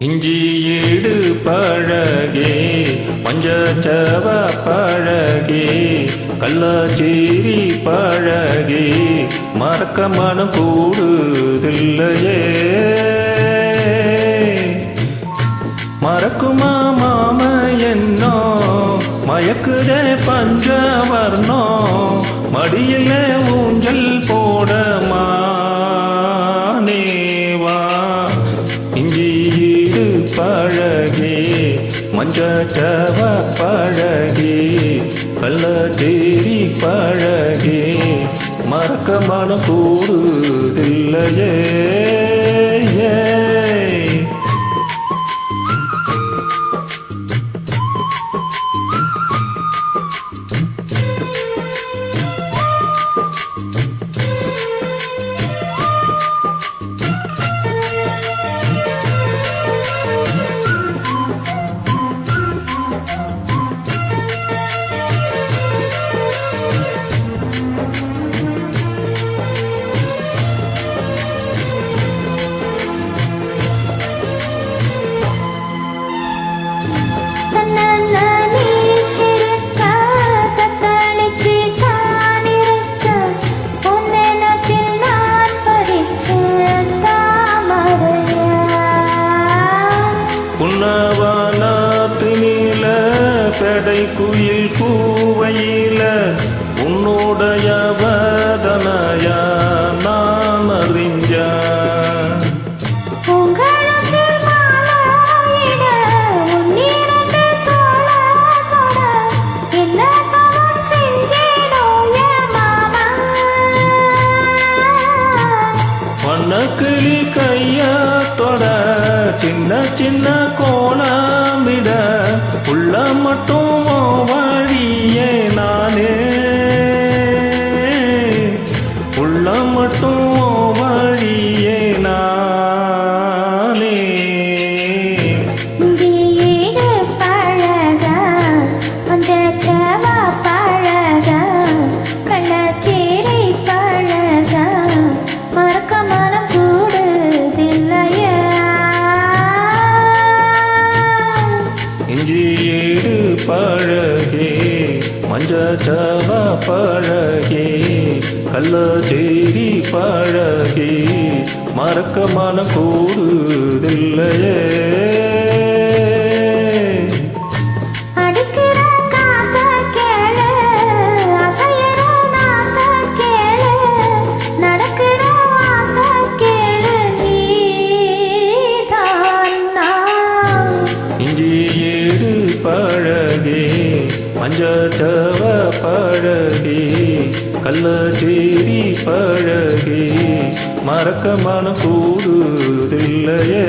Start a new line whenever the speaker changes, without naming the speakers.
இஞ்சியீடு பழகே மஞ்சச்சவ பழகே கள்ளச்சீரி பழகே மறக்க மனம் கூடுதில்லையே. மறக்குமா மாம என்னோ மயக்குதே பஞ்சவர்ணோ மடியிலே வீடு பழகி மஞ்சச்சவ பழகி கள்ளச்சேரி பழகி. மறக்க மனம் கூடுதில்லையே உன்னவனத்தினில பெடை குயில் கூவையில உன்னுடைய வதனையா நான் அறிஞ்சேன்.
உங்களுக்குள் மாலையிட,
சின்ன சின்ன சின்ன விட உள்ள மட்டும் ஈடு பழகி மஞ்சச்சவ பழகி கள்ளச்சேரி பழகி மறக்க மன கூடுதில்லையே. மஞ்சச்சவ பழகி கள்ளச்சேரி பழகி மறக்க மன கூடுதில்லையே